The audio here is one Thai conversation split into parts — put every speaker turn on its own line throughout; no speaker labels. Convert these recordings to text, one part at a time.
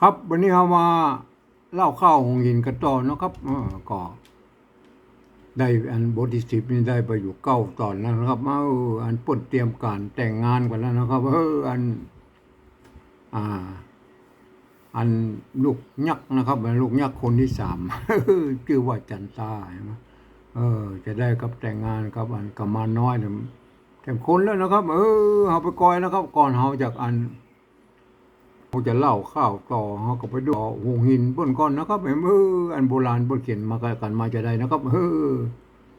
ครับวันนี้เรามาเล่าข้าวหงหินกันต่อนะครับเออก็ได้อันบทที่สิบนี่ได้ไปอยู่เก้าตอนแล้วนะครับมาเอออันป่นเตรียมการแต่งงานกันแล้วนะครับเอออัน อ่า อันลูกยักษ์นะครับอันลูกยักษ์คนที่สามชื่อว่าจันตาใช่ไหมเออ จะได้กับแต่งงานกับอันกำมาน้อยเนี่ยเต็มคนแล้วนะครับ เออเอาไปกอยนะครับ ก่อนเขาจากอัน เขาจะเล่าข้าวต่อเขาก็ไปดูหงหินบนก้อนนะครับเอออันโบราณบนเขียนมากันมาจะได้นะครับเออ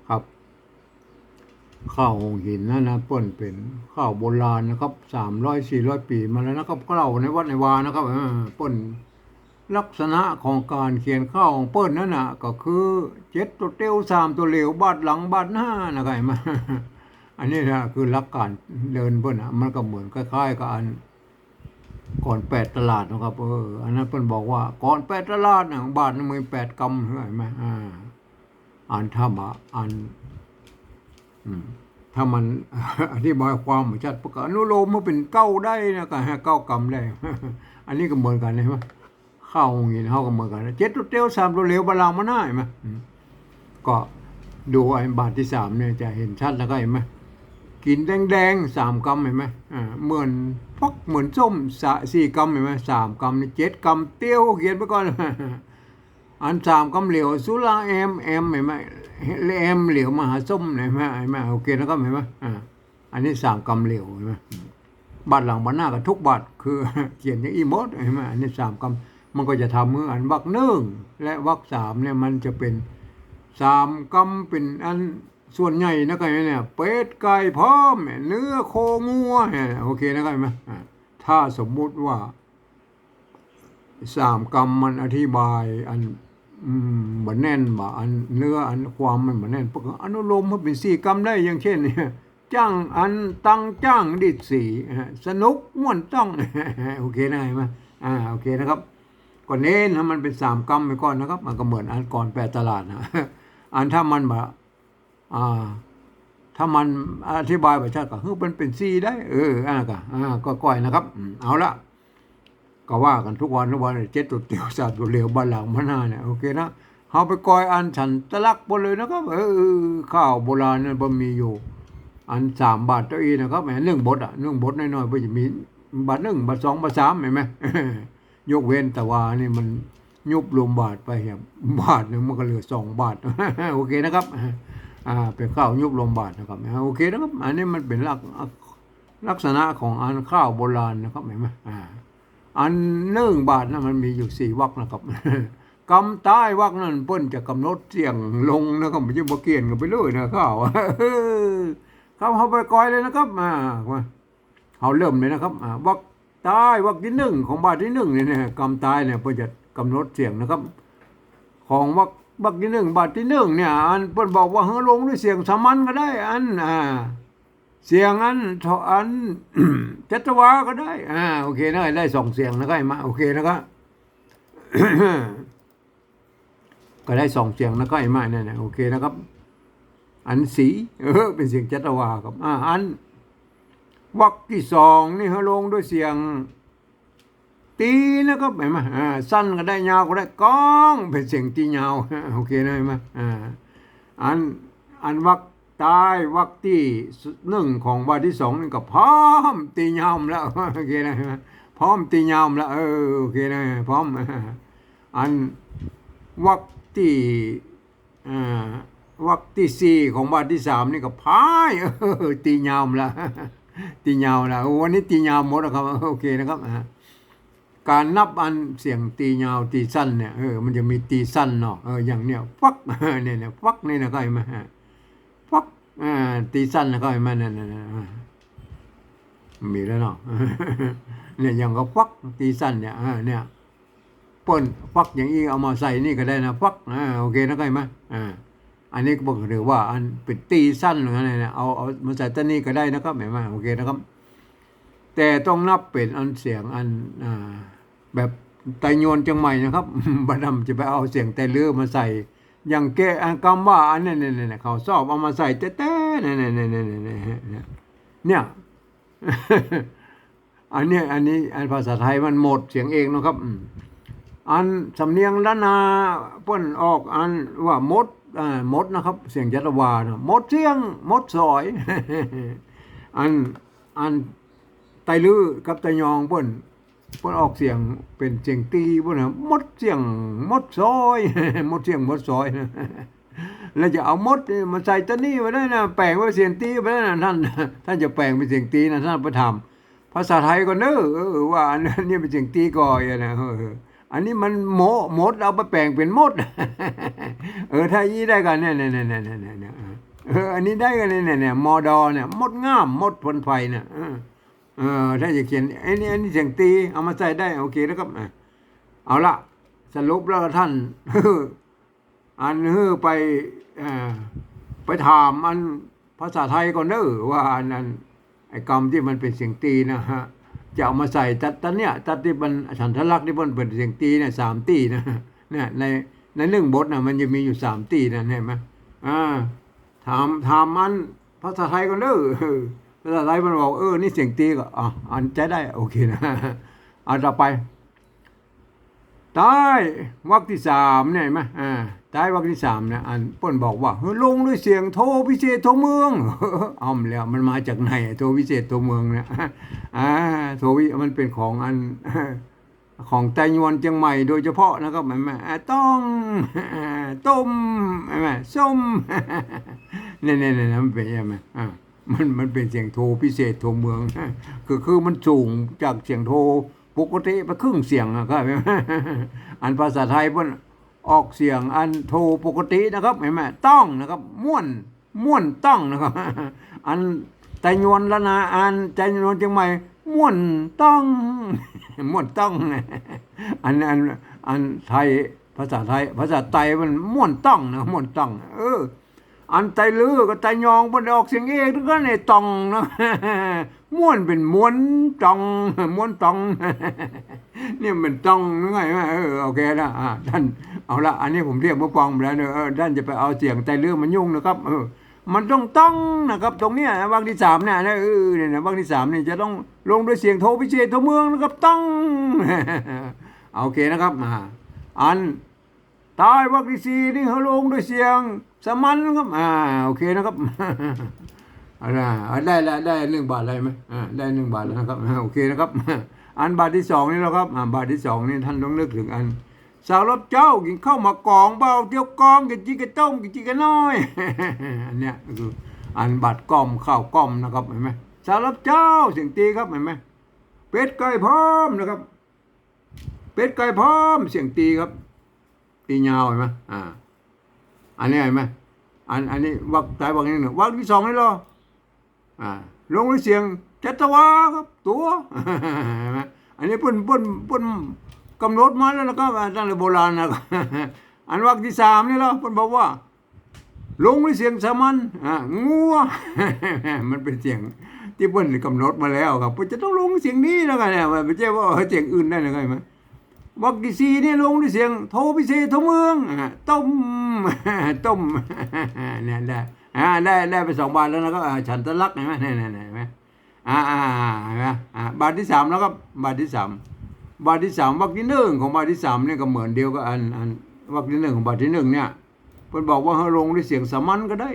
ครับ ข้าวหงหินนั่นนะเปิ้นเป็นข้าวโบราณนะครับสามร้อยสี่ร้อยปีมาแล้วนะครับก็เล่าในวัดในวานะครับเออเปิ้นลักษณะของการเขียนข้าวของเปิ้นนั่นน่ะ ก็คือเจ็ดตัวเตี้ยวสามตัวเหลวบาดหลังบาดหน้านะครับอันนี้นะคือหลักการเดินเปิ้นอะมันก็เหมือนคล้ายๆกับอัน ก่อนแปดตลาดนะครับเอออันนั้นเพิ่นบอกว่า ก่อนแปดตลาดนะบาทหนึงมีแปดกำเห็นไหมอ่าอ่านธรรมะอ่านอืมถ้ามันอธิบายความชัดประกาศอนุโลมมาเป็นเก้าได้นะก็ให้เก้ากำได้ อันนี้ก็เหมือนกันใช่ไหมข้าวอย่างนี้เข้าก็เหมือนกันเจ็ดตัวเตี้ยวสามตัวเหลวบาลามาหน้าเห็นไหมอืมก็ดูไอ้บาทที่สามเนี่ยจะเห็นชัดแล้วก็เห็นไหม กินแดงๆสามกรัมเห็นไหมอ่าเหมือนฟักเหมือนส้มสะสี่กรัมเห็นไหมสามกรัมนี่เจ็ดกรัมเตี้ยวเขียนไปก่อน อันสามกรัมเหลวสุราเอ็มเอ็มเห็นไหมเอ็มเหลวมหาส้มเห็นไหมเห็นไหมโอเคนะครับเห็นไหมอ่าอันนี้สามกรัมเหลวเห็นไหมบัตรหลังบัตรหน้ากับทุกบัตรคือเขียนอย่างอีโมดเห็นไหมอันนี้สามกรัมมันก็จะทำเมื่ออันวักหนึ่งและวักสามเนี่ยมันจะเป็นสามกำเป็นอัน ส่วนใหญ่นะครับเนี่ยเป็ดไก่พร้อมเนื้อโคงัวเนี่ยโอเคนะครับไหมถ้าสมมุติว่าสามกำมันอธิบายอันอืมบันแน่นบ่อันเนื้ออันความมันบันแน่นปกอนุโลมมาเป็นสี่กำได้อย่างเช่นเนี่ยจ้างอันตั้งจ้างดิดสีสนุกม่วนต้องโอเคนะเห็นไหมอ่าโอเคนะครับก่อนเน้นให้มันเป็นสามกรัมไปก่อนนะครับ มันก็เหมือนอันก่อนแปดตลาดนะอันถ้ามันแบบ อ่า ถ้ามันอธิบายไปชัดก็คือมันเป็นซีได้ เอออ่าก็อ่าก็ก้อยนะครับเอาละก็ว่ากันทุกวันทุกวันเจ็ดตัวเตียวสาตัวเหลวบ้านหลังมาหน้าเนี่ยโอเคนะเอาไปก้อยอันฉันตะลักหมดเลยนะครับ เออข้าวโบราณนั้นบ่มีอยู่ อันสามบาทตัวอีนะครับแหมเรื่องบทอะเรื่องบทน้อยๆไปจะมีบาทหนึ่งบาทสองบาทสามเห็นไหมยกเว้นแต่ว่านี่มันยุบรวมบาทไปครับบาทหนึ่งมันก็เหลือสองบาท โอเคนะครับ อ่าเป็นข้าวยุบรมบาทนะครับโอเคนะครับ อันนี้มันเป็นลักลักษณะของอันข้าวโบราณนะครับเห็นไหมอ่าอันหนึ่งบาทนะมันมีอยู่สี่วรรคนะครับกำใต้วรรคนั้นเปิ้นจะกำหนดเสียงลงนะครับไม่ใช่บเกียนกันไปเลยนะข้าวข้าเขาไปก้อยเลยนะครับอ่าเขาเริ่มเลยนะครับอ่าวรรคตายวรรคที่หนึ่งของบาทที่หนึ่งเนี่ยกำตายเนี่ยเพื่อจะกำหนดเสียงนะครับ ของวร รควรรคที่หนึ่งบาทที่หนึ่งเนี่ยอันเพิ่นบอกว่าเฮอลงด้วยเสียงสามัญก็ได้ อันอ่าเสียงอันเท่าอันจัตวาก็ได้อ่าโอเคนะได้สองเสียงนะครับมาโอเคนะครับก็ได้สองเสียงนะครับไอ้มาเนี่ยนะโอเคนะครับ อันสีเออเป็นเสียงจัตวาครับอ่าอันวรรคที่สองนี่เขาลงด้วยเสียง ตีนะครับเห็นไหมอ่าสั้นก็ได้ยาวก็ได้ก้องเป็นเสียงตียาวโอเคนะเห็นไหมอ่าอันอันวรรคตายวรรคที่หนึ่งของวรรคที่สองนี่ก็พร้อมตียาวแล้วโอเคนะเห็นไหมพร้อมตียาวแล้วเออโอเคนะพร้อมอันวรรคที่อ่าวรรคที่สี่ของวรรคที่สามนี่ก็พายเออตียาวแล้วตียาวแล้ววันนี้ตียาวหมดแล้วครับโอเคนะครับอ่า การนับอันเสียงตียาวตีสั้นเนี่ยเออมันจะมีตีสั้นเนาะเอออย่างเนี้ยฟักเนี่ยเนี่ยฟักนี่นะก็เห็นไหมฮะฟักอ่าตีสั้นนะก็เห็นไหมเนี่ยเนี่ยมีแล้วเนาะเนี่ยอย่างก็ฟักตีสั้นเนี่ยอ่าเนี่ยปิ้นฟักอย่างนี้เอามาใส่นี่ก็ได้นะฟักอ่าโอเคนะก็เห็นไหมอ่าอันนี้บอกหรือว่าอันเป็นตีสั้นหรือะไรเนี่ยเอาเอามาใส่ต้นนี้ก็ได้นะครับหมายว่าโอเคนะครับ แต่ต้องนับเป็นอันเสียงอันอ่า แบบไตโยนจังใหม่นะครับบดนำจะไปเอาเสียงแต่เลือมาใส่ อย่างแกอันคำว่าอันนี้เนี่ยเนี่ยเขาชอบเอามาใส่แต่แต่เนี่ยเนี่ยเนี่ยเนี่ยเนี่ยอันเนี้ยอันนี้อันภาษาไทยมันหมดเสียงเองนะครับ อันสำเนียงละนาเปิ้นออกอันว่ามดอ่ามดนะครับ เสียงยัตวานะมดเสียงมดสอย อันอันไตลือกับไตยองเปิ้น เปิ้นออกเสียงเป็นเสียงตีเปิ้นน่ะมดเสียงมดซอยมดเสียงมดซอยนะแล้วจะเอามดมาใส่ตัวนี้ไว้ได้นะแปลงไว้เสียงตีไว้ได้นะท่านท่านจะแปลงเป็นเสียงตีนะท่านประทำภาษาไทยก็เนอะว่าอันนี้เป็นเสียงตีก่อยนะอันนี้มันโมมดเอาไปแปลงเป็นมด เออถ้ายี่ได้กันเนี่ยเนี่ยเนี่ยเนี่ยเนี่ยเอออันนี้ได้กันเนี่ยเนี่ยเนี่ยมอดอเนี่ยมดง่ามมดพลไฟเนี่ย เออเออถ้าจะเขียนไอ้นี่ไอันนี้เสียงตี เอามาใส่ได้โอเคแล้วครับเอาละสรุปแล้วท่านอันเฮ้อไปเออไปถามอันภาษาไทยก่อนเด้อว่าอันนั้นไอ้กรรมที่มันเป็นเสียงตีนะฮะจะเอามาใส่ตัดตัดเนี่ยตัดที่มันฉันทลักษณ์ที่มันเป็นเสียงตีเนี่ยสามตีนะเนี่ยในในหนึ่งบทนะมันจะมีอยู่สามตีนะเห็นไหมอ่าถามถามมันภาษาไทยก่อนเด้อเออ ภาษาไทยมันบอกเออนี่เสียงตีก็อะอันใจได้โอเคนะเอาต่อไปใต้วรรคที่สามเนี่ยไหมอ่าใต้วรรคที่สามเนี่ยอันป้นบอกว่าลงด้วยเสียงโทพิเศษโทเมืองอ้อมแล้วมันมาจากไหนโทพิเศษโทเมืองเนี่ยอ่าโทวิมันเป็นของอันของไต้ยวนเชียงใหม่โดยเฉพาะนะครับแม่แม่ต้องต้มแม่แม่ส้มเนี่ยเนี่ยเนี่ยมันเป็นยังไงอ่า มันมันเป็นเสียงโทพิเศษโทเมืองคือคือมันสูงจากเสียงโทปกติไปครึ่งเสียงนะครับอันภาษาไทยเพิ่นออกเสียงอันโทปกตินะครับเห็นไหมต้องนะครับม่วนม่วนต้องนะครับ อันไตยวนละนาอันใจยวนเชียงใหม่ม่วนต้องม่วนต้องอันอันอันไทยภาษาไทย ภาษาไตมันม่วนต้องนะม่วนต้อง เออ อันไตลือกับไตยองมันออกเสียงเอกทุกคนเนี่ยตองนะม้วนเป็นม้วนตองม้วนตองเนี่ยมันตองยังไงวะเออโอเคนะอ่าท่านเอาละอันนี้ผมเรียกว่าปองไปแล้วเนอะท่านจะไปเอาเสียงไตลือมันยุ่งนะครับเออมันต้องต้องนะครับ ตรงเนี้ยวรรคที่สามเนี่ยนะเออเนี่ยนะวรรคที่สามเนี่ยจะต้องลงด้วยเสียงโทพิเศษโทเมืองนะครับต้องโอเคนะครับอ่าอันตายวักที่สี่นี่เขาลงด้วยเสียง สมันครับอ่าโอเคนะครับอาละเอาได้ได้หนึ่งบาทอะไรไหมอ่าได้หนึ่งบาทแล้วนะครับโอเคนะครับ อันบาทที่สองนี่แล้วครับอ่าบาทที่สองนี่ท่านต้องนึกถึงอัน สาวรับเจ้ากินข้าวมากองเบาเที่ยวกองกินจีกระต้มกินจีกระน้อยอันเนี้ยคืออันบาทกล่อมข้าวกล่อมนะครับเห็นไหมสาวรับเจ้าเสียงตีครับเห็นไหมเป็ดไก่พร้อมนะครับ เป็ดไก่พร้อมเสียงตีครับ ตียาวเห็นไหมอ่า อันนี้เห็นไหมอันอันนี้วักตายวักนี้หนึ่งวักที่สองนี่หรออ่าลงด้วยเสียงจัตวาครับตัวเห็นไหมอันนี้เพิ่นเพิ่นเพิ่นกำหนดมาแล้วนะครับตั้งแต่โบราณนะครับอันวักที่สามนี่หรอเพิ่นบอกว่า ลงด้วยเสียงสามัญอ่างัวมันเป็นเสียงที่เพิ่นกำหนดมาแล้วครับเพิ่นจะต้องลงเสียงนี้นะครับเนี่ยไม่ใช่ว่าเสียงอื่นได้นะครับไหม วักที่สีนี่ลงด้วยเสียง โทพิเศษโทเมืองต้มต้มเนี่ยได้อ่าได้ได้ไปสองบาทแล้วนะครับอ่าฉันตะลักเห็นไหมเนี่ยเนี่ยเนี่ยเห็นไหมอ่าอ่าอ่าเห็นไหมอ่าบาทที่สามแล้วครับาทที่สามบาทที่สามวักที่หนึ่งของบาทที่สามเนี่ยก็เหมือนเดียวกับอันอันวักที่หนึ่งของบาทที่หนึ่งเนี่ยเพ่นบอกว่าให้ลงด้วยเสียงสามัญก็ได้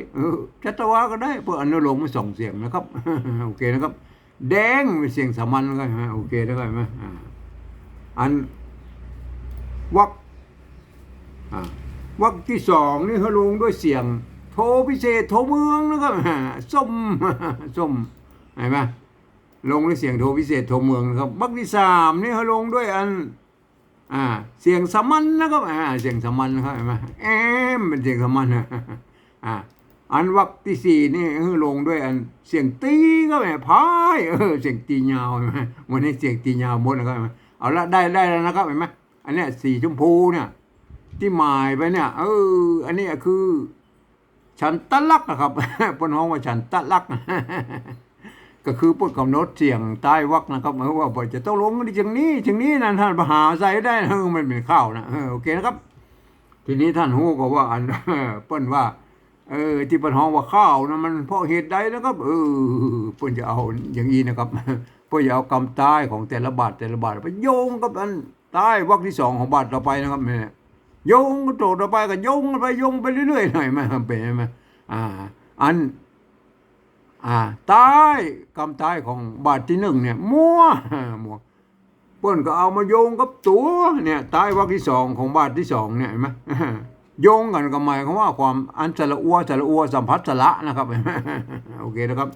จัตวาก็ได้เพื่ออนุโลมมาสองเสียงนะครับโอเคนะครับ แดงเป็นเสียงสามัญก็โอเคแล้วก็เห็นไหมอัน วักอ่าวักที่สองนี่เขาลงด้วยเสียง โทพิเศษโทเมืองนะครับอ่าส้มส้มเห็นไหมลงด้วยเสียงโทพิเศษโทเมืองนะครับวักที่สามนี่เขาลงด้วยอันอ่าเสียงสมัญนะครับอ่าเสียงสมัญนะครับเห็นไหมแอมเป็นเสียงสมัญอ่าอันวักที่สี่นี่เขาลงด้วยอันเสียงตีก็แหมพายเออเสียงตียาวเห็นไหมวันนี้เสียงตียาวหมดนะครับเห็นไหมเอาละได้ได้แล้วนะครับเห็นไหม อันเนี้ยสีชมพูเนี่ย ที่หมายไปเนี่ย เออ อันนี้คือ ฉันตะลักนะครับปนห้องว่าฉันตะลัก ก็คือพูดกำหนดเสียงใต้วักนะครับเออว่าจะต้องลงที่จังนี้จังนี้นะท่านมหาใส่ได้เออมันเป็นข้าวนะโอเคนะครับ ทีนี้ท่านฮู้ก็ว่าอันเปิ้นว่าเออที่เปิ้นห้องว่าข้าวนะมันเพราะเหตุใดนะครับ เออเปิ้นจะเอาอย่างนี้นะครับเพื่อจะเอากรรมตายของแต่ละบาทแต่ละบาทไปโยงกับอัน ใต้วรรคที่สองของบาทต่อไปนะครับเนี่ยโยงโตต่อไปก็โยงไปโยงไปเรื่อยๆหน่อยไหมเป็นไหมอ่า อัน อ่าใต้กำใต้ของบาทที่หนึ่งเนี่ย มั่วมั่วเปิ้นก็เอามาโยงกับตัว เนี่ยใต้วรรคที่สองของบาทที่สองเนี่ยเห็นไหมโยงกันก็หมายความว่าความอันสระอัวสระอัวสัมพัทสระนะครับโอเคนะครับ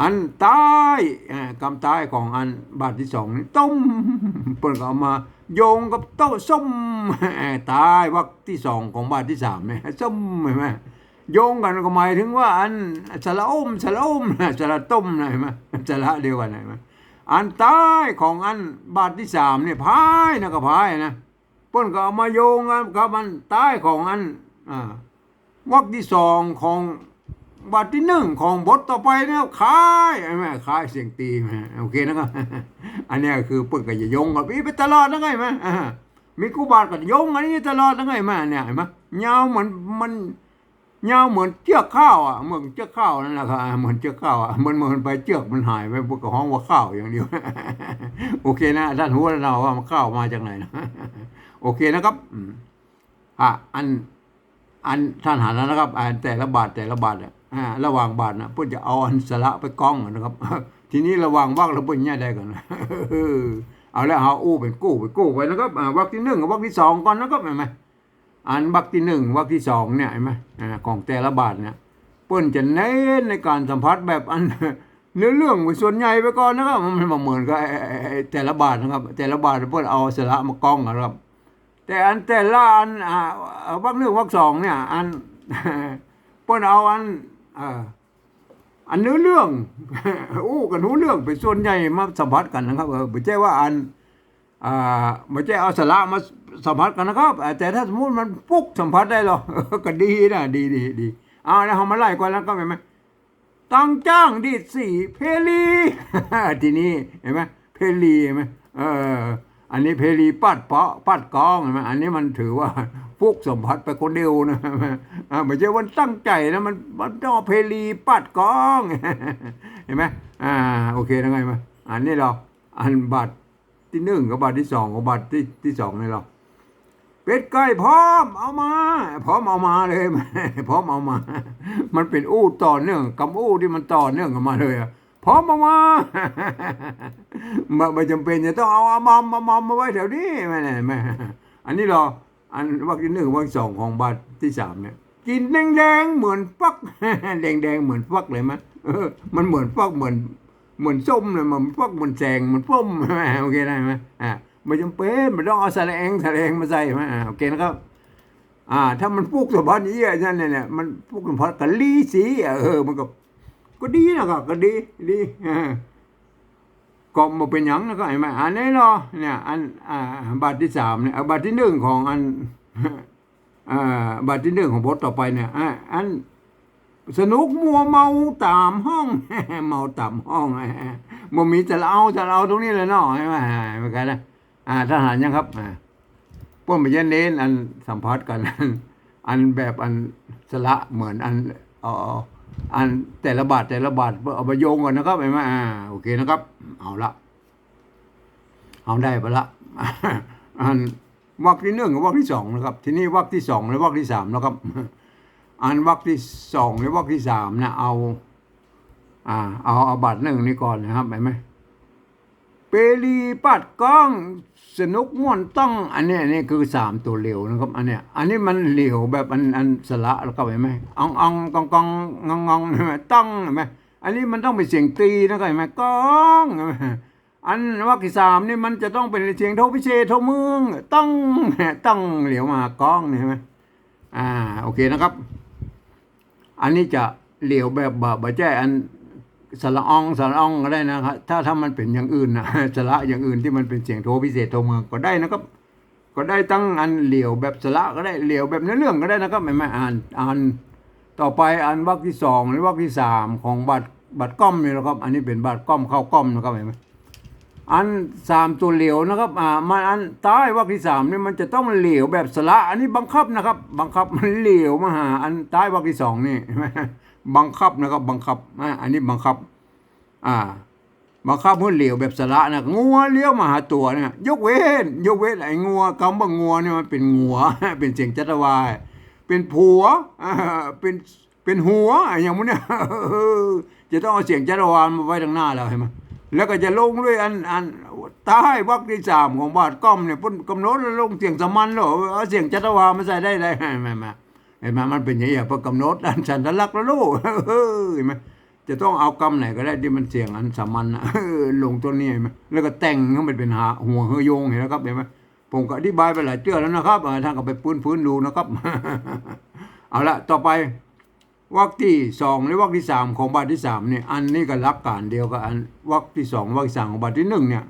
อันใต้อ่ากำใต้ของอันบาทที่สองนี่ต้มเปิ้นก็เอามา โยงกับโต๊ะส้มใต้วรรคที่สองของบาทที่สามเนี่ยส้มเห็นไหมโยงกันก็หมายถึงว่า อันสระอมสระอมสระต้มนะเห็นไหมสระเดียวกันนะเห็นไหมอันใต้ของอันบาทที่สามเนี่ยพายนะก็พายนะเปิ้นก็เอามาโยงกันกับมันใต้ของอันอ่าวรรคที่สองของ บทที่หนึ่งของบทต่อไปเนี่ยคายใช่ไหมคายเสียงตีมโอเคนะครับอันนี้คือเปิ้นก็จะยงกับอีไปตลอดนะไงไหมอ่ามีกูบาทก็โยงอันนี้ตลอดนะไงไหมเนี่ยเห็นไหมยาวเหมือนมันยาวเหมือนเชือกข้าวอะเหมือนเชือกข้าวนั่นแหละครับเหมือนเชือกข้าวอะมันเหมือนไปเชือกมันหายไปพวกก็ห้องว่าข้าวอย่างเดียวโอเคนะท่านหัวเราว่ามันข้าวมาจากไหนนะโอเคนะครับอะอันอันท่านหันแล้วนะครับอันแต่ละบาทแต่ละบาทอะ ระหว่างบาทนะเพื่อจะเอาอันสละไปกล้องนะครับ ทีนี้ระหว่างวักเราเพิ่นแย่ได้กันนเอาแล้วเอาอู้เป็นกู้ไปกู้ไปนะครับอ่าวักที่หนึ่งกับวักที่สองก่อนนะครับเห็นไหมอันวักที่หนึ่งวักที่สองเนี่ยเห็นไหมอ่าของแต่ละบาทเนี่ยเปิ้นจะเน้นในการสัมผัสแบบอันเนื้อเรื่องไปส่วนใหญ่ไปก่อนนะครับมันบ่เหมือนกับแต่ละบาทนะครับ แต่ละบาทเพิ่นเอาสละมากล้องนะครับ แต่อันแต่ละอันอ่าวักหนึ่งวักสองเนี่ยอันเพิ่นเอาอัน อันเนื้อเรื่องอู้กันรู้เรื่องเป็นส่วนใหญ่มาสัมผัสกันนะครับเออไม่ใช่ว่าอันอ่าไม่ใช่เอาสาระมาสัมผัสกันนะครับ แต่ถ้าสมมติมันปุ๊กสัมผัสได้หรอก็ดีนะดีดีดีเอาแล้วเอามาไล่ก่อนแล้วก็เห็นไหมตั้งจ้างดีสี่เพลีทีนี้เห็นไหมเพลีเห็นไหมเออ อันนี้เพลีปัดเปาะปัดกองเห็นไหมอันนี้มันถือว่าฟุกสมผัสไปคนเดียวนะอ่าไม่ใช่วันตั้งใจนะมันมันต้องเพลีปัดกองเห็นไหมอ่าโอเคนะไงมาอันนี้เราอันบัตรที่หนึ่งกับบาทที่สองกับบาทที่ที่สองนี่เราเป็ดไก่พร้อมเอามาพร้อมเอามาเลยพร้อมเอามา มันเป็นอู้ต่อเนื่องกำอู้ที่มันต่อเนื่องกันมาเลยอะ พร้อมเอามาไม่ไม่จำเป็นจะต้องเอาอามามามามมาไว้แถวนี้ไม่ไม่ไม่อันนี้เราอันวักที่หนึ่งวักที่สองของบาทที่สามเนี่ยกินแดงๆเหมือนฟักแดงๆเหมือนฟักเลยมั้ยมันเหมือนฟักเหมือนเหมือนส้มเลยมันฟักเหมือนแสงเหมือนส้มโอเคได้ไหมอ่าไม่จำเป็นไม่ต้องเอาแสลงแสลงมาใส่มาโอเคนะครับ อ่า ถ้ามันปลูกสมบัตินี้อะนั่นเนี่ยมันปลูกสมบัติกะลีสีอะเออมันก็ ก็ดีนะครับก็ดีดีอ่าก็มาเป็นหยังนะก็ไอ้ไหมอันนี้เนาะเนี่ยอันอ่าบาทที่สามเนี่ยบาทที่หนึ่งของอันอ่าบาทที่หนึ่งของบทต่อไปเนี่ยอ่าอันสนุกมัวเมาตามห้องเมาตามห้องมันมีจะเอาจะเอาตรงนี้เลยเนาะใช่ไหมเหมือนกันนะอ่าทหารยังครับอ่าพวกมันจะเน้นอันสัมภาษณ์กัน อันแบบอันสละเหมือนอันเออ อันแต่ละบาทแต่ละบาทเอาไปโยงกันนะครับเห็นไหมอ่าโอเคนะครับ เอาละเอาได้ไปละอันวักที่หนึ่งกับวักที่สองนะครับ ทีนี้วักที่สองและวักที่สามนะครับ อันวักที่สองและวักที่สามนะเอา อ่า เอาเอาบาทหนึ่งนี่ก่อนนะครับเห็นไหม ปรีปัดกล้องสนุกม่วนต้อง อันนี้อันนี้คือสามตัวเหลวนะครับ อันเนี้ยอันนี้มันเหลวแบบอันอันสละแล้วก็เห็นไหมอองอองกองกองงองงองเห็นไหมต้องเห็นไหมอันนี้มันต้องเป็นเสียงตีนะครับเห็นไหมกองเห็นไหมอันวรรคที่สามนี่มันจะต้องเป็นเสียงโทพิเศษโทเมืองต้องต้องเหลวมากองเห็นไหมอ่าโอเคนะครับ อันนี้จะเหลียวแบบบะบะแจ้อัน สระอองสระอองก็ได้นะครับถ้าถ้ามันเป็นอย่างอื่นนะสระอย่างอื่นที่มันเป็นเสียงโทพิเศษโทเมืองก็ได้นะครับ ก็ได้ตั้งอันเหลียวแบบสระก็ได้เหลียวแบบเนื้อเรื่องก็ได้นะครับไม่ไม่อ่านอ่านต่อไปอันวรรคที่สองหรือวรรคที่สามของบัตรบัตรก้อมนี่นะครับ อันนี้เป็นบัตรก้อมเข้าก้อมนะครับเห็นไหมอันสามตัวเหลียวนะครับอ่ามันอันใต้วรรคที่สามนี่มันจะต้องเหลียวแบบสระอันนี้บังคับนะครับ บังคับมันเหลียวมาหาอันใต้วรรคที่สองนี่เห็นไหม บังคับนะครับ บังคับอ่าอันนี้บังคับ อ่า บังคับให้เหลียวแบบสระนะงัวเลี้ยวมาหาตัวเนี่ยยกเว้น ยกเว้นไอ้งัวคำว่างัวเนี่ยมันเป็นงัว เป็นเสียงจัตวาย เป็นผัวเป็นเป็นหัวอย่างมันเนี่ยจะต้องเอาเสียงจัตวานมาไว้ทางหน้าเราเห็นไหมแล้วก็จะลงด้วยอันอันใต้วรรคที่สามของบาทก้อมเนี่ยพุ่นกำหนดแล้วลงเสียงสมันเหรอเอาเสียงจัตวามาใส่ได้ได้เห็นไหม เห็นไหมมันเป็นอย่างนี้พอกำหนดอันสันลักแล้วลูกเห็นไหมจะต้องเอากำไหนก็ได้ที่มันเสี่ยงอันสามัญนะลงตัวนี้เห็นไหมแล้วก็แต่งให้มันเป็นหาหัวเฮยงเห็นไหมครับเห็นไหมผมก็อธิบายไปหลายเจือแล้วนะครับท่านก็ไปพื้นพื้นดูนะครับ เอาละต่อไปวรรคที่สองหรือวรรคที่สามของบาทที่สามเนี่ยอันนี้ก็รักการเดียวกับอันวรรคที่สองวรรคที่สามของบาทที่หนึ่งเนี่ย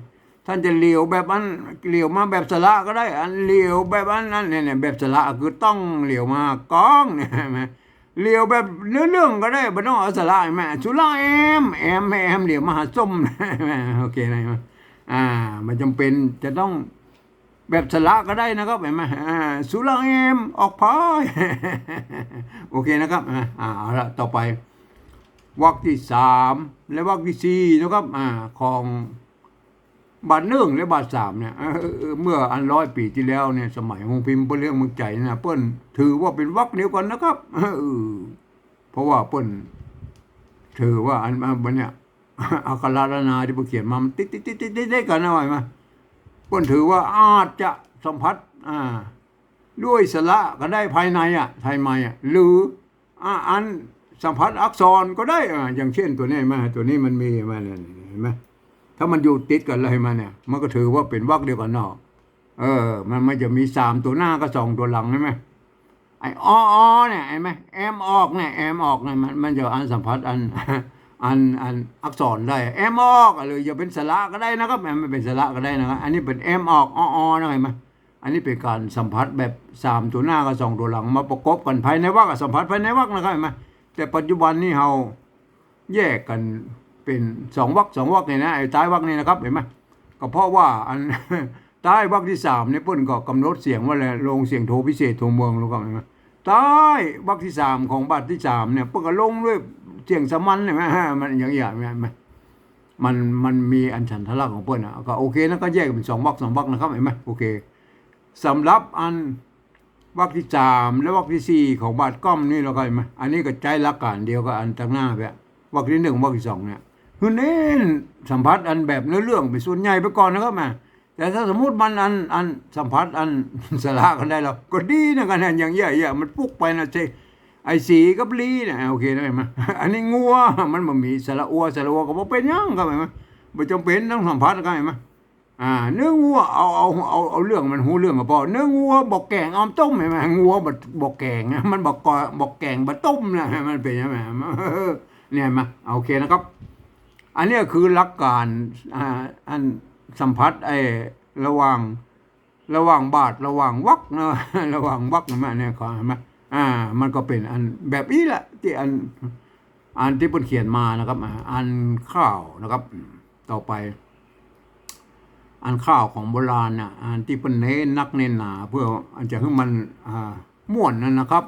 ท่านจะเหลียวแบบอันเหลียวมาแบบสละก็ได้ อันเหลียวแบบอันนั้นเนี่ยเนี่ยแบบสละคือต้องเหลียวมากล้องเนี่ยไหมเหลียวแบบเรื่องก็ได้บ่ต้องเอาสาระแม่ชุลาแอมแอมแอมเดี๋ยวมาหาส้มโอเคนะอ่า มันจำเป็นจะต้องแบบสาระก็ได้นะครับเห็นไหมอ่าสุลาแอมออกพายโอเคนะครับอ่าอ่าเอาละต่อไปวรรคที่สามและวรรคที่สี่นะครับอ่าของ บาทหนึ่งและบาทสามเนี่ยเมื่ออันร้อยปีที่แล้วเนี่ยสมัยหงพิมพ์เปิ้นเรื่องเมืองใจนะเปิ้นถือว่าเป็นวรรคเดียวกันนะครับเออเพราะว่าเปิ้นถือว่าอันอันเนี่ยอักขระนาที่เขียนมามันติดติดติดติดติดกันนะว่าไหมเปิ้นถือว่าอาจจะสัมผัสอ่า ด้วยสระก็ได้ภายในอะภายในอะหรืออ่าอันสัมผัสอักษรก็ได้อ่าอย่างเช่นตัวนี้ไหมาตัวนี้มันมีมาเนี่ยเห็นไหม ถ้ามันอยู่ติดกันเลยมาเนี่ย มันก็ถือว่าเป็นวรรคเดียวกันเนาะเออ มันมันจะมีสามตัวหน้าก็สองตัวหลังใช่ไหมไอ้อ้ออเนี่ยเห็นไหมแอมออกเนี่ยแอมออกเนี่ยมันมันจะอันสัมผัสอันอันอันอักษรได้แอมออกหรือจะเป็นสระก็ได้นะครับแอมไม่เป็นสระก็ได้นะครับอันนี้เป็นแอมออกอ้อออนะเห็นไหมอันนี้เป็นการสัมผัสแบบสามตัวหน้ากับสองตัวหลัง มาประกบกันภายในวักกับสัมผัสภายในวักนะครับเห็นไหมแต่ปัจจุบันนี้เราแยกกัน เป็นสองวักสองวักเนี่ยนะไอ้ท้ายวักนี่นะครับเห็นไหมก็เพราะว่าอันท้ายวักที่สามเนี่ยเพิ่นก็กำหนดเสียงว่าอะไรลงเสียงโทพิเศษโทเมืองรู้กันเห็นไหมท้ายวักที่สามของบัตรที่สามเนี่ยเพิ่นก็ลงด้วยเสียงสมันเห็นไหมมันอย่างอย่างเห็นไหมมันมันมีอันฉันทลักของเพิ่อนอะก็โอเคนะก็แยกเป็นสองวรรคสองวรรคนะครับเห็นไหมโอเคสำหรับอันวรรคที่สามและวรรคที่สี่ของบาทก้อมนี่เราก็เห็นไหมอันนี้ก็ใจหลักการเดียวกับอันตั้งหน้าแบบวรรคที่หนึ่งวรรคที่สองเนี่ย คือเน้นสัมผัสอันแบบเนื้อเรื่องเป็นส่วนใหญ่ไปก่อนนะครับแม่แต่ถ้าสมมติมันอันอันสัมผัสอันสละกันได้แล้วก็ดีนะกันนอย่างเงี้ยๆมันปุ๊กไปนะเจไอ้สีกับลีเนี่ยโอเคได้ไหมอันนี้งัวมันบ่มีสระอัวสระอัวก็บ่เป็นยังก็ไหมบ่จำเป็นต้องสัมผัสกันไหมอ่าเนื้องัวเอาเอาเอาเอาเรื่องมันหูเรื่องก็พอเนื้องัวบอกแกงเอาต้มไหมงัวบ่บอกแกงมันบอกกอบอกแกงบ่ต้มนะมันเป็นยังไงเนี่ยมาโอเคนะครับ อันนี้คือหลักการอันสัมผัสไอ้ระหว่างระหว่างบาทระหว่างวักนะระหว่างวักนะแม่เนี่ยก็เห็นไหมอ่า มันก็เป็นอันแบบนี้แหละที่อันอันที่เพิ่นเขียนมานะครับ อันข้าวนะครับ ต่อไป อันข้าวของโบราณน่ะอันที่เพิ่นเน้นนักเน้นหนา เพื่ออันจะให้มันอ่าม่วนนั่นนะครับ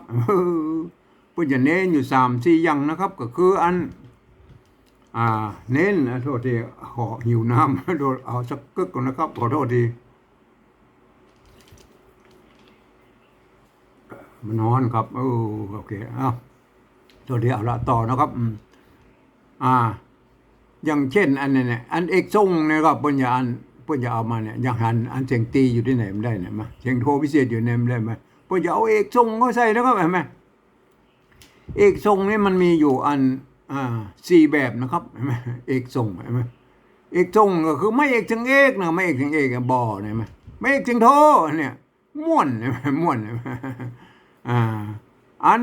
เพิ่นจะเน้นอยู่สามสี่อย่างนะครับ ก็คืออัน อ่า เน้นนะโทษทีขอหิวน้ำโดนเอาสักกึกก่อนนะครับ ขอโทษทีมันนอนครับเออโอเคเอ้าตัวเดียวละต่อนะครับอ่า อย่างเช่น อันนี้เนี่ยอันเอกทรงเนี่ยก็ปัญญาอันปัญญาเอามาเนี่ยอย่างหันอันเสียงตีอยู่ที่ไหนมันได้เนี่ยมาเสียงโทพิเศษอยู่ในมันได้ไหมปัญญาเอาเอกทรงเขาใส่นะครับเห็นไหมเอกทรงนี่มันมีอยู่อัน อ่าสี่แบบนะครับเห็นไหมเอกทรงเห็นไหมเอกทรงก็คือไม่เอกถึงเอกนะไม่เอกถึงเอกบ่อเนี่ยเห็นไหมไม่เอกถึงโทเนี่ยม่วนเห็นไหมม่วนเห็นไหมอ่าอัน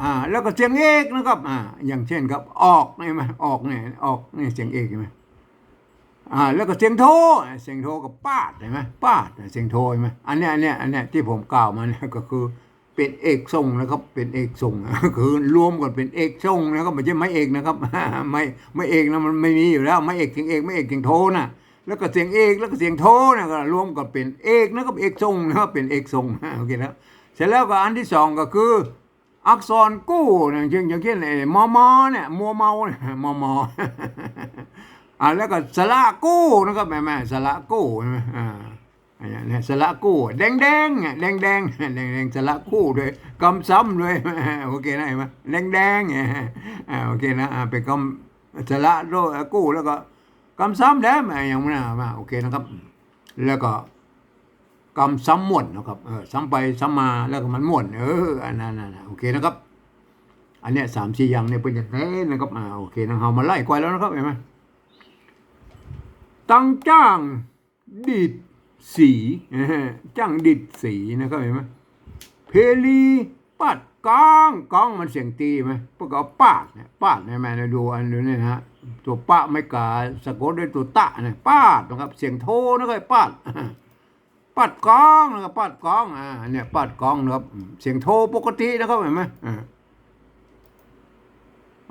อ่าแล้วก็เสียงเอกนะครับอ่าอย่างเช่นครับออกใช่ไหมออกเนี่ยออกเนี่เสียงเอกใช่ไหมอ่าแล้วก็เสียงโทเสียงโทกับปาดใช่ไหมปาดเสียงโทใช่ไหมอันเนี้ยอันเนี้ยอันเนี้ยที่ผมกล่าวมาเนี่ยก็คือ เป็นเอกทรงนะครับ เป็นเอกทรงคือรวมกันเป็นเอกทรงนะครับไม่ใช่ไม่เอกนะครับไม่ไม่เอกนะมันไม่มีอยู่แล้วไม่เอกเสียงเอกไม่เอกเสียงโทนะแล้วก็เสียงเอกแล้วก็เสียงโทนะก็รวมกันเป็นเอกนะครับเอกทรงนะครับเป็นเอกทรงโอเคแล้วเสร็จแล้วก็อันที่สองก็คือ อักษรกู้อย่างเช่นอย่างเช่นไอ้มอมอเนี่ยมัวเมาเนี่ยมอมอมอ่าแล้วก็สละกู้นะครับแม่แม่สละกู้ใช่ไหมอ่าอันเนี้ยเนี่ย สละกู้แดงแดงแดงแดงแดงแดงสละกู้ด้วยกำซ้ำด้วยโอเคนะเห็นไหมแดงแดงโอเคนะอ่าเป็นกำสละโดกู้แล้วก็กำซ้ำแล้วแม่ยังไม่น่ามาโอเคนะครับ แล้วก็กำซ้ำม่วนนะครับเออซ้ำไปซ้ำมาแล้วก็มันม่วนเอออันนั้นโอเคนะครับ อันเนี้ยสามสี่อย่างเนี่ยเป็นอย่างนี้นะครับอ่าโอเคนะเรามาไล่กวายแล้วนะครับเห็นไหมตั้งจ้างดิด สีจ้างดิดสีนะครับเห็นไหมเพลีปัดกองกองมันเสียงตีไหมพวกเอาปาดเนี่ยปาดเนี่ยแม่เนี่ยดูอันนี้นะฮะตัวปะไม่กาสะกดด้วยตัวตะเนี่ยปาดนะครับ เสียงโทนะครับปาดปัดกองนะครับปัดกองอ่าเนี่ยปัดกองนะครับเสียงโทปกตินะครับเห็นไหมอ่า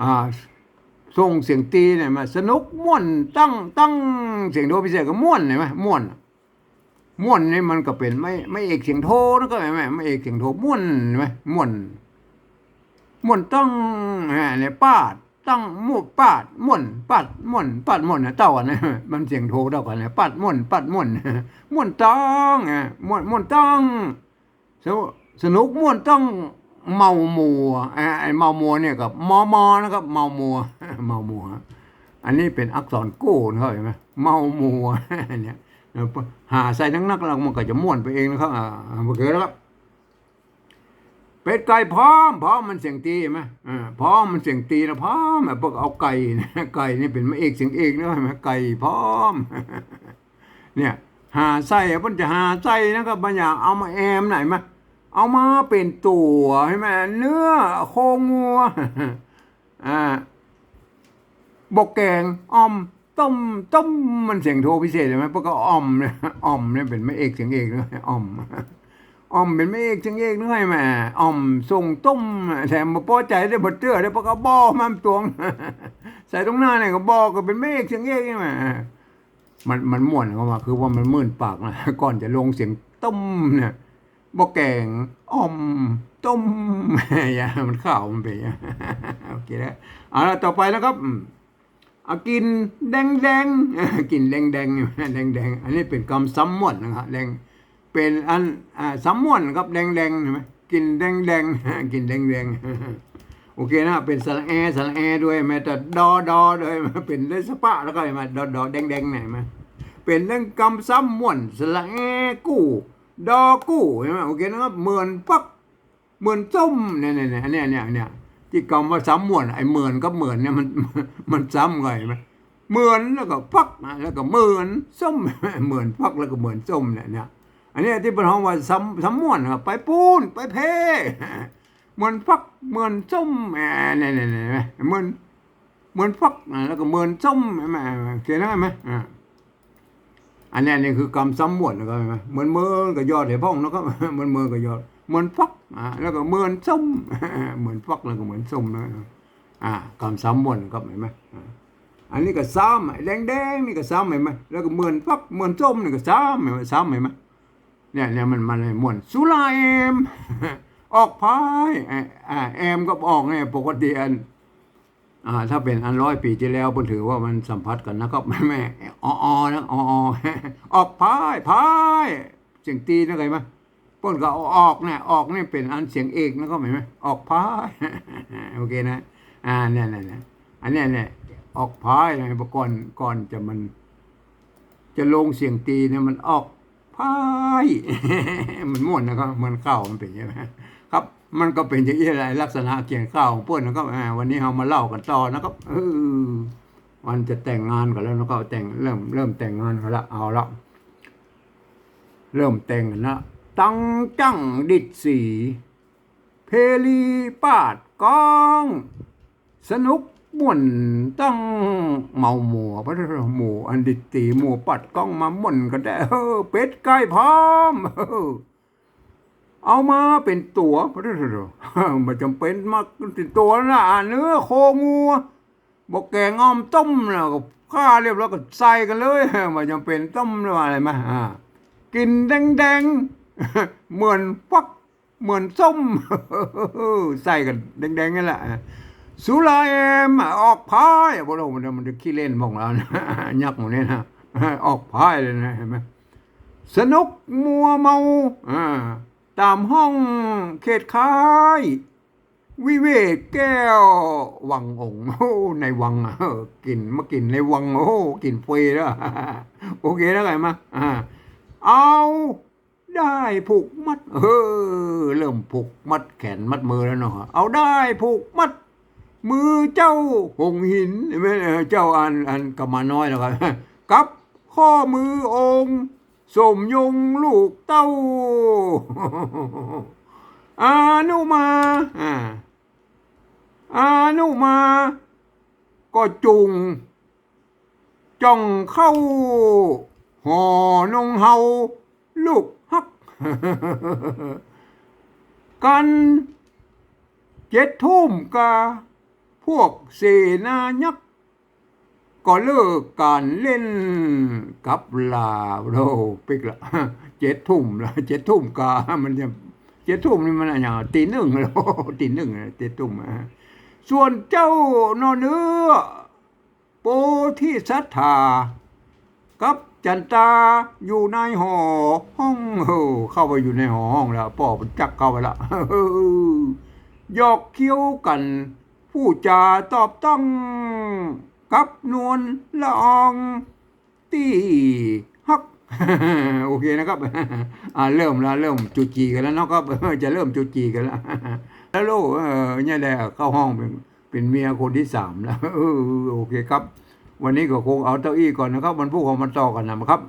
อ่าส่งเสียงตีเนี่ยมาสนุกม่วนตั้งตั้งเสียงโทพิเศษก็ม่วนเห็นไหมม่วน ม่วนนี่มันก็เป็นไม่ไม่เอกเสียงโทนก็เห็ไหมไม่เอกเสียงโทม่วนไหมม่วนม่วนตั้งอ่าเนี่ยปาดตั้งมู่ปาดม่วนปาดม่วนปาดม่วนนะเต่าอันนี้มันเสียงโทเท่ากันเนี่ยปาดม่วนปาดม่วนม่วนต้องอ่าม่วนม่วนต้องสนุกสนุกม่วนต้องเมามัวไอ้เมามัวเนี่ยกับมอมอนะครับเมามัวเมามัว อันนี้เป็นอักษรกู้นะครับเห็นไหมเมามัวเนี่ย หาใส่นักนักๆแล้วมันก็จะม่วนไปเองนะครับอ่าโอเคแล้วครับ เป็ดไก่พร้อมพร้อมมันเสียงตีไหมอ่าพร้อมมันเสียงตีนะพร้อมแบบพวกเอาไก่นะไก่นี่เป็นมาเอกเสียงเอกนะเห็นไหมไก่พร้อม เนี่ยหาไส้อะเพิ่นจะหาไส้นะครับบางอย่างเอามาแอมไหนมาเอามาเป็นตัวใช่ไหมเนื้อโคงัวอ่าบกแกงอ่อม ต้มต้มมันเสียงโทพิเศษใช่ไหมพวกก็อ่อมเนี่ยอ่อมเนี่ยเป็นไม่เอกเสียงเอกนะอ่อมอ่อมเป็นไม่เอกเสียงเอกนึกให้แม่อ่อมส่งต้มแถมมาป้อใจได้บดเตื้อได้พวกก็บอมันตวง ใส่ตรงหน้าเนี่ยก็บอก็เป็นไม่เอกเสียงเอกใช่ไหมมันมันม่วนเข้ามาคือว่ามันมื่นปากนะก่อนจะลงเสียงต้มเนี่ยบอกแกงอ่อมต้มอย่ามันข้าวมันไปโอเคแล้วเอาละต่อไปนะครับ อืมเอากินแดงแดงกินแดงแดงแดงแดงอันนี้เป็นคำซ้ำม่วนนะครับแดงเป็นอันซ้ำม่วนครับแดงแดงๆเห็นไหมกินแดงแดงกินแดงแดงโอเคนะเป็นสระแอสระแอด้วยแม้แต่ดอดอด้วยเป็นได้สปะแล้วก็มาดอดอแดงแดงไหนมาเป็นเรื่องกำซ้ำม่วนสระแอกู้ดอกู้ใช่ไหมโอเคนะครับเหมือนปักเหมือนส้มเนี่ยเนี่ยเนี่ยเนี่ยเนี่ย ที่กำว่าซ้ำมวนไอ้เหมือนก็เหมือนเนี่ยมันมันซ้ำไงไหมเหมือนแล้วก็พักแล้วก็เหมือนส้มเหมือนพักแล้วก็เหมือนส้มเนี่ยเนี่ยอันนี้ที่เป็นห้องว่าซ้ำซ้ำมวนครับไปปูนไปเพเหมือนฟักเหมือนส้มเนี่ยเนี่ยเนี่ยเหมือนเหมือนฟักแล้วก็เหมือนส้มแหมเขียนได้ไหมอันนี้นนี้คือกำซ้ำหมวดนะครับเห็หมเหมือนเมือนกับยอดเดี๋ยวพ่องนะครับเหมือนเมือนกับยอด เหมือนฟักอ่าแล้วก็เหมือนส้มเหมือนฟักแล้วก็เหมือนส้มนะอ่ากำซ้ำหมวดครับเห็นไหมอันนี้ก็ซ้ำแดงแดงๆนี่ก็ซ้ำเห็นไหมแล้วก็เหมือนฟักเหมือนส้มนี่ก็ซ้ำเห็นไหมซ้ำเห็นไหมเนี่ยเนี่ยมันมันเลยม่วนสุราเอมออกพายอ่าแอมก็ออกเนี่ยปกติอันอ่าถ้าเป็นอันร้อยปีที่แล้วผมถือว่ามันสัมพัทธ์กันนะครับแม่แม่อออนะออออกพายพายเสียงตีนะเคยไหม ป้นก็เอาออกเนี่ยออกเนี่ยเป็นอันเสียงเอกนะครับเห็นไหมออกพายโอเคนะ อ่าเนี่ยเนี่ยเนี่ยอันเนี้ยเนี่ยออกพายนะก่อนก่อนจะมัน จะลงเสียงตีเนี่ยมันออกพายมันม่วนนะครับเหมือนข้ามันเป็นใช่ไหมครับ มันก็เป็นอย่างนี้แหละลักษณะเขียนข้าวของเพื่นนะครับวันนี้เรามาเล่ากันต่อนะครับเออวันจะแต่งงานกันแล้วนะครับแต่งเริ่มเริ่มแต่งงานกันละเอาละเริ่มแต่งกันนะ ตั้งจังดิดสี เพลีปาดกอง สนุกม่วนตั้งเมาหมัวพระหมูอันดิตีหมูปัดกล้องมาม่นกันได้เออเป็ดไก่พร้อมเอามาเป็นตัวพระมันจำเป็นมากเป็นตัวนะเนื้อโคงัวบอกแกงอ้อมต้มแล้วก็ข้าเรียบร้อยก็ใส่กันเลยมันจำเป็นต้มหรืออะไรมาอ่ากินแดงๆ เหมือนฟักเหมือนส้มใส่กันแดงๆนั่นแหละสุราเอมออกพายบ่รู้มันมันจะขี้เล่นบ้องแล้วนะยักษ์หมดเนี่ยนะออกพายเลยนะเห็นไหมสนุกมัวเมาตามห้องเขตคาย วิเวกแก้ว วังองค์โอ้ในวังกินมากินในวังโอ้กินฟรีแล้วโอเคแล้วไงมาเอา ได้ผูกมัด เออ เริ่มผูกมัดแขนมัดมือแล้วเนาะเอาได้ผูกมัด มือเจ้าหงหินเห็นไมเออเจ้าอันอันกำมาน้อยแล้วครับกับข้อมือองค์สมยงลูกเต้าอานุมาอานุมา ก็จุงจ้องเข้า หอนงเฮา ลูก กันเจ็ดทุ่มกาพวกเสนายักษ์ก็เลิกการเล่นกับลาโรปิกละเจ็ดทุ่มละเจ็ดทุ่มกามันจะเจ็ดทุ่มนี่มันอะไรอย่างตีหนึ่งแล้วตีหนึ่งเจ็ดทุ่มอะส่วนเจ้านอเนื้อโปที่ศรัทธากับ จันตาอยู่ในหอห้องเข้าไปอยู่ในหอห้องแล้วป่อมันจักเข้าไปละหยอกเคี้ยวกัน ผู้จาตอบต้องกับนวลละอองตีฮักโอเคนะครับอ่าเริ่มแล้วเริ่มจูจีกันแล้วเนาะครับจะเริ่มจูจีกันแล้วแล้วลูกเนี่ยแหละเข้าห้องเป็นเป็นเมียคนที่สามแล้วโอเคครับ วันนี้ก็คงเอาเต้าอี้ก่อนนะครับมันพูดของมันต่อกันนะครับ